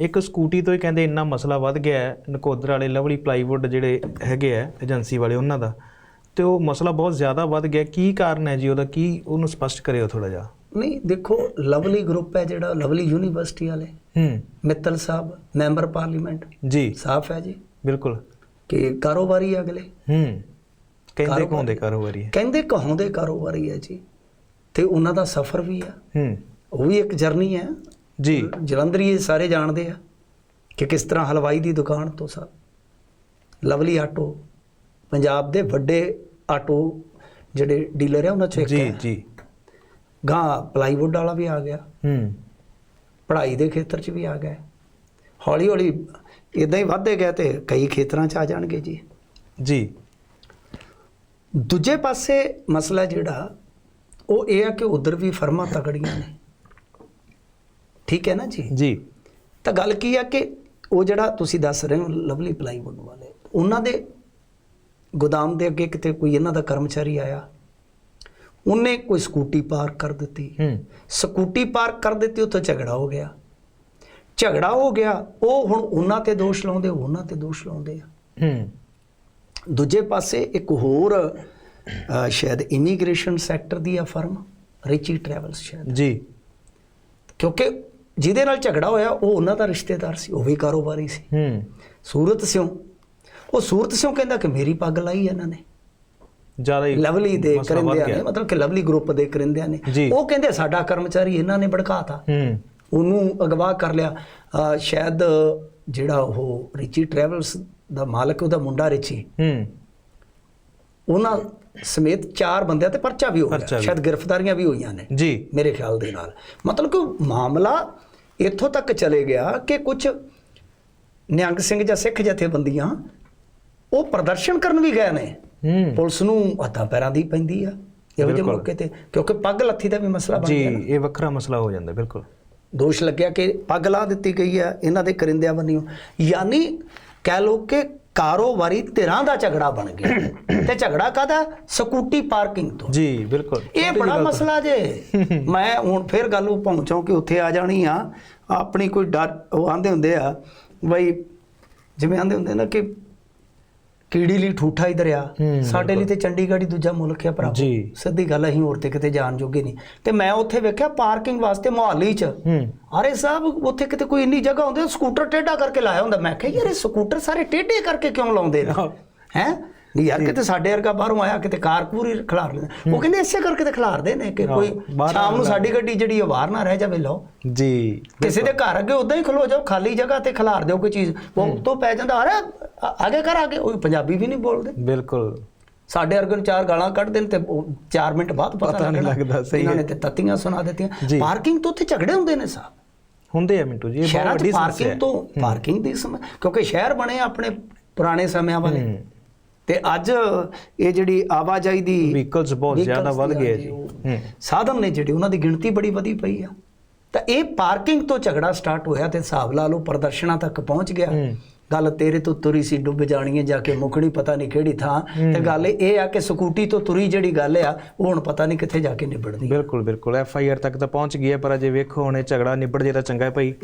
ਇੱਕ ਸਕੂਟੀ ਤੋਂ ਹੀ ਕਹਿੰਦੇ ਇੰਨਾ ਮਸਲਾ ਵੱਧ ਗਿਆ ਹੈ ਨਕੋਦਰ ਵਾਲੇ ਲਵਲੀ ਪਲਾਈਵੁੱਡ ਜਿਹੜੇ ਹੈਗੇ ਆ ਏਜੰਸੀ ਵਾਲੇ ਉਹਨਾਂ ਦਾ ਤੇ ਉਹ ਮਸਲਾ ਬਹੁਤ ਜ਼ਿਆਦਾ ਵੱਧ ਗਿਆ। ਕੀ ਕਾਰਨ ਹੈ ਜੀ ਉਹਦਾ? ਕੀ ਉਹਨੂੰ ਸਪਸ਼ਟ ਕਰਿਓ ਥੋੜਾ ਜਿਹਾ। ਨਹੀਂ ਦੇਖੋ ਲਵਲੀ ਗਰੁੱਪ ਹੈ ਜਿਹੜਾ ਲਵਲੀ ਯੂਨੀਵਰਸਿਟੀ ਵਾਲੇ। ਹੂੰ। ਮਿੱਤਲ ਸਾਹਿਬ ਮੈਂਬਰ ਪਾਰਲੀਮੈਂਟ ਜੀ। ਸਾਫ਼ ਹੈ ਜੀ। ਬਿਲਕੁਲ। ਕਿ ਕਾਰੋਬਾਰੀ ਅਗਲੇ। ਹੂੰ। ਕਹਿੰਦੇ। ਕੌਂਦੇ ਕਾਰੋਬਾਰੀ ਹੈ। ਕਹਿੰਦੇ ਕਹਾਉਂਦੇ ਕਾਰੋਬਾਰੀ ਹੈ ਜੀ। ਤੇ ਉਹਨਾਂ ਦਾ ਸਫ਼ਰ ਵੀ ਆ ਹੂੰ। ਉਹ ਵੀ ਇੱਕ ਜਰਨੀ ਹੈ। ਜੀ। ਜਲੰਧਰੀ ਸਾਰੇ ਜਾਣਦੇ ਆ ਕਿ ਕਿਸ ਤਰ੍ਹਾਂ ਹਲਵਾਈ ਦੀ ਦੁਕਾਨ ਤੋਂ ਸਭ ਲਵਲੀ ਆਟੋ ਪੰਜਾਬ ਦੇ ਵੱਡੇ ਆਟੋ ਜਿਹੜੇ ਡੀਲਰ ਆ ਉਹਨਾਂ ਚੋਂ ਇੱਕ ਜੀ ਹੈ। ਜੀ। ਗਾਂ ਪਲਾਈਵੁੱਡ ਵਾਲਾ ਵੀ ਆ ਗਿਆ। ਹੂੰ। ਪੜ੍ਹਾਈ ਦੇ ਖੇਤਰ 'ਚ ਵੀ ਆ ਗਏ ਹੌਲੀ ਹੌਲੀ ਇਦਾਂ ਹੀ ਵੱਧਦੇ ਗਏ ਤੇ ਕਈ ਖੇਤਰਾਂ 'ਚ ਆ ਜਾਣਗੇ ਜੀ। ਜੀ। ਦੂਜੇ ਪਾਸੇ ਮਸਲਾ ਜਿਹੜਾ ਉਹ ਇਹ ਆ ਕਿ ਉਧਰ ਵੀ ਫਰਮਾਂ ਤਕੜੀਆਂ ਨੇ। ਠੀਕ ਹੈ ਨਾ ਜੀ? ਜੀ। ਤਾਂ ਗੱਲ ਕੀ ਆ ਕਿ ਉਹ ਜਿਹੜਾ ਤੁਸੀਂ ਦੱਸ ਰਹੇ ਹੋ ਲਵਲੀ ਪਲਾਈਵੁੱਡ ਵਾਲੇ ਉਹਨਾਂ ਦੇ ਗੋਦਾਮ ਦੇ ਅੱਗੇ ਕਿਤੇ ਕੋਈ ਇਹਨਾਂ ਦਾ ਕਰਮਚਾਰੀ ਆਇਆ? ਉਹਨੇ ਕੋਈ ਸਕੂਟੀ ਪਾਰਕ ਕਰ ਦਿੱਤੀ। ਹੂੰ। ਸਕੂਟੀ ਪਾਰਕ ਕਰ ਦਿੱਤੀ ਉੱਥੇ ਝਗੜਾ ਹੋ ਗਿਆ। ਝਗੜਾ ਹੋ ਗਿਆ ਉਹ ਹੁਣ ਉਹਨਾਂ ਤੇ ਦੋਸ਼ ਲਾਉਂਦੇ ਉਹ ਉਹਨਾਂ ਤੇ ਦੋਸ਼ ਲਾਉਂਦੇ ਆ। ਹੂੰ। ਦੂਜੇ ਪਾਸੇ ਇੱਕ ਹੋਰ ਸ਼ਾਇਦ ਇਮੀਗ੍ਰੇਸ਼ਨ ਸੈਕਟਰ ਦੀ ਆ ਫਰਮ ਰਿਚੀ ਟਰੈਵਲਸ ਸ਼ਾਇਦ। ਜੀ। ਕਿਉਂਕਿ ਜਿਹਦੇ ਨਾਲ ਝਗੜਾ ਹੋਇਆ ਉਹ ਉਹਨਾਂ ਦਾ ਰਿਸ਼ਤੇਦਾਰ ਸੀ ਉਹ ਵੀ ਕਾਰੋਬਾਰੀ ਸੀ। ਹੂੰ। ਸੂਰਤ ਸਿਉ। ਉਹ ਸੂਰਤ ਸਿਉ ਕਹਿੰਦਾ ਕਿ ਮੇਰੀ ਪੱਗ ਲਾਈ ਇਹਨਾਂ ਨੇ। ਜ਼ਿਆਦਾ ਹੀ ਲਵਲੀ ਦੇ ਕਰਿੰਦਿਆਂ। ਨੇ ਮਤਲਬ ਕਿ ਲਵਲੀ ਗਰੁੱਪ ਦੇ ਕਰਿੰਦਿਆਂ ਨੇ। ਉਹ ਕਹਿੰਦੇ ਸਾਡਾ ਕਰਮਚਾਰੀ ਇਹਨਾਂ ਨੇ ਭੜਕਾਤਾ। ਹੂੰ। ਉਹਨੂੰ ਅਗਵਾ ਕਰ ਲਿਆ। ਸ਼ਾਇਦ ਜਿਹੜਾ ਉਹ ਰਿਚੀ ਟਰੈਵਲਸ ਦਾ ਮਾਲਕ ਉਹਦਾ ਮੁੰਡਾ ਰਿਚੀ। ਹੂੰ। ਉਹਨਾਂ ਸਮੇਤ ਚਾਰ ਬੰਦਿਆਂ ਤੇ ਪਰਚਾ ਵੀ ਹੋ ਗਿਆ। ਸ਼ਾਇਦ ਗ੍ਰਿਫਤਾਰੀਆਂ ਵੀ ਹੋਈਆਂ ਨੇ। ਜੀ। ਮੇਰੇ ਖਿਆਲ ਦੇ ਨਾਲ। ਮਤਲਬ ਕਿ ਮਾਮਲਾ ਇੱਥੋਂ ਤੱਕ ਚਲੇ ਗਿਆ ਕਿ ਕੁਝ ਨਿਹੰਗ ਸਿੰਘ ਜਾਂ ਸਿੱਖ ਜਥੇਬੰਦੀਆਂ ਉਹ ਪ੍ਰਦਰਸ਼ਨ ਕਰਨ ਵੀ ਗਏ ਨੇ। ਪੁਲਿਸ ਨੂੰ ਹੱਥਾਂ ਪੈਰਾਂ ਦੀ ਪੈਂਦੀ ਆ। ਇਹੋ ਜਿਹੇ। ਮੌਕੇ ਤੇ ਕਿਉਂਕਿ ਪੱਗ ਲੱਥੀ ਦਾ ਵੀ ਮਸਲਾ ਬਣ ਜੀ ਗਿਆ ਨਾ। ਇਹ ਵੱਖਰਾ ਮਸਲਾ ਹੋ ਜਾਂਦਾ ਬਿਲਕੁਲ। ਦੋਸ਼ ਲੱਗਿਆ ਕਿ ਪੱਗ ਲਾ ਦਿੱਤੀ ਗਈ ਆ ਇਹਨਾਂ ਦੇ ਕਰਿੰਦਿਆਂ ਬੰਨਿਓ। ਯਾਨੀ ਕਹਿ ਲੋ ਕਿ ਕਾਰੋਬਾਰੀ ਧਿਰਾਂ ਦਾ ਝਗੜਾ ਬਣ ਗਿਆ। ਤੇ ਝਗੜਾ ਕਾਦਾ ਸਕੂਟੀ ਪਾਰਕਿੰਗ ਤੋਂ। ਜੀ ਬਿਲਕੁਲ। ਇਹ ਬੜਾ ਮਸਲਾ ਜੇ। ਮੈਂ ਹੁਣ ਫੇਰ ਗੱਲ ਉਹ ਪਹੁੰਚਾਂ ਕਿ ਉੱਥੇ ਆ ਜਾਣੀ ਆ। ਆਪਣੀ ਕੋਈ ਡਰ ਉਹ ਆਂਦੇ ਹੁੰਦੇ ਆ ਬਈ ਜਿਵੇਂ ਆਂਦੇ ਹੁੰਦੇ ਨਾ ਕਿ ਕੀੜੀ ਲਈ ਠੂਠਾ ਹੀ ਦਰਿਆ ਸਾਡੇ ਲਈ ਤੇ ਚੰਡੀਗੜ੍ਹ ਹੀ ਦੂਜਾ ਮੁਲਕ ਹੈ ਭਰਾ ਜੀ। ਸਿੱਧੀ ਗੱਲ ਅਸੀਂ ਹੋਰ ਤੇ ਕਿਤੇ ਜਾਣ ਜੋਗੇ ਨਹੀਂ। ਤੇ ਮੈਂ ਉੱਥੇ ਵੇਖਿਆ ਪਾਰਕਿੰਗ ਵਾਸਤੇ ਮੁਹਾਲੀ 'ਚ। ਅਰੇ ਸਾਹਿਬ ਉੱਥੇ ਕਿਤੇ ਕੋਈ ਇੰਨੀ ਜਗ੍ਹਾ ਹੁੰਦੀ ਸਕੂਟਰ ਟੇਢਾ ਕਰਕੇ ਲਾਇਆ ਹੁੰਦਾ। ਮੈਂ ਕਿਹਾ ਯਾਰ ਇਹ ਸਕੂਟਰ ਸਾਰੇ ਟੇਢੇ ਕਰਕੇ ਕਿਉਂ ਲਾਉਂਦੇ ਨੇ। ਹੈ? ਨਹੀਂ ਯਾਰ ਕਿਤੇ ਸਾਡੇ ਵਰਗਾ ਬਾਹਰੋਂ ਆਇਆ ਕਿਤੇ ਕਾਰ ਪੂਰੀ ਖਿਲਾਰ ਲੈਂਦਾ। ਉਹ ਕਹਿੰਦੇ ਇਸੇ ਕਰਕੇ ਤੇ ਖਿਲਾਰਦੇ ਨੇ ਕਿ ਕੋਈ ਸ਼ਾਮ ਨੂੰ ਸਾਡੀ ਗੱਡੀ ਜਿਹੜੀ ਉਹ ਬਾਹਰ ਨਾ ਰਹਿ ਜਾਵੇ ਲਓ। ਜੀ ਕਿਸੇ ਦੇ ਘਰ ਅੱਗੇ ਉਦਾਂ ਹੀ ਖਲੋ ਜਾਓ ਖਾਲੀ ਜਗ੍ਹਾ ਤੇ ਖਿਲਾਰ ਦਿਓ ਕੋਈ ਚੀਜ਼। ਉਹ ਤੋਂ ਪੈ ਜਾਂਦਾ ਅਰੇ ਆ- ਆਗੇ ਕਰ ਆਗੇ। ਉਹ ਪੰਜਾਬੀ ਵੀ ਨਹੀਂ ਬੋਲਦੇ। ਬਿਲਕੁਲ। ਸਾਡੇ ਵਰਗੇ ਨੂੰ ਚਾਰ ਗਾਲਾਂ ਕੱਢਦੇ ਨੇ ਤੇ 4 ਮਿੰਟ ਬਾਅਦ ਪਤਾ ਨਹੀਂ। ਲੱਗਦਾ, ਸਹੀ ਇਹਨਾਂ। ਨੇ ਤੇ ਤੱਤੀਆਂ ਸੁਣਾ। ਦਿੱਤੀਆਂ। ਪਾਰਕਿੰਗ ਤੋਂ ਉੱਥੇ ਝਗੜੇ ਹੁੰਦੇ ਨੇ ਸਾਹਿਬ ਹੁੰਦੇ ਆ ਮਿੰਟੂ ਜੀ ਇਹ ਬਹੁਤ ਵੱਡੀ ਸਮੱਸਿਆ ਪਾਰਕਿੰਗ ਹੈ। ਤੋਂ ਪਾਰਕਿੰਗ ਦੀ ਸਮ ਕਿਉਂਕਿ ਸ਼ਹਿਰ ਬਣੇ ਆਪਣੇ ਪੁਰਾਣੇ ਸਮਿਆਂ ਵਾਲੇ। ਤੇ ਅੱਜ ਇਹ ਜਿਹੜੀ ਆਵਾਜਾਈ ਦੀ Vehicles ਬਹੁਤ ਜ਼ਿਆਦਾ ਵੱਧ ਗਏ ਜੀ। ਸਾਧਨ ਨੇ ਜਿਹੜੇ ਉਹਨਾਂ ਦੀ ਗਿਣਤੀ ਬੜੀ ਵਧੀ ਪਈ ਆ। ਤਾਂ ਇਹ ਪਾਰਕਿੰਗ ਤੋਂ ਝਗੜਾ ਸਟਾਰਟ ਹੋਇਆ ਤੇ ਹਿਸਾਬ ਲਾ ਲਓ ਪ੍ਰਦਰਸ਼ਨਾਂ ਤੱਕ ਪਹੁੰਚ ਗਿਆ। ਗੱਲ ਤੇਰੇ ਤੋਂ ਤੁਰੀ ਸੀ ਡੁੱਬ ਜਾਣੀ ਹੈ ਜਾ ਕੇ ਮੁਕਣੀ ਪਤਾ ਨਹੀਂ ਕਿਹੜੀ ਥਾਂ। ਤੇ ਗੱਲ ਇਹ ਆ ਕਿ ਸਕੂਟੀ ਤੋਂ ਤੁਰੀ ਜਿਹੜੀ ਗੱਲ ਆ ਉਹ ਹੁਣ ਪਤਾ ਨਹੀਂ ਕਿੱਥੇ ਜਾ ਕੇ ਨਿਬੜਦੀ। ਬਿਲਕੁਲ ਬਿਲਕੁਲ। ਐਫ ਆਈ ਆਰ ਤੱਕ ਤਾਂ ਪਹੁੰਚ ਗਈ ਹੈ ਪਰ ਅਜੇ ਵੇਖੋ ਹੁਣ ਇਹ ਝਗੜਾ ਨਿਬੜ ਜੇ ਤਾਂ ਚੰਗਾ ਹੈ ਭਾਈ।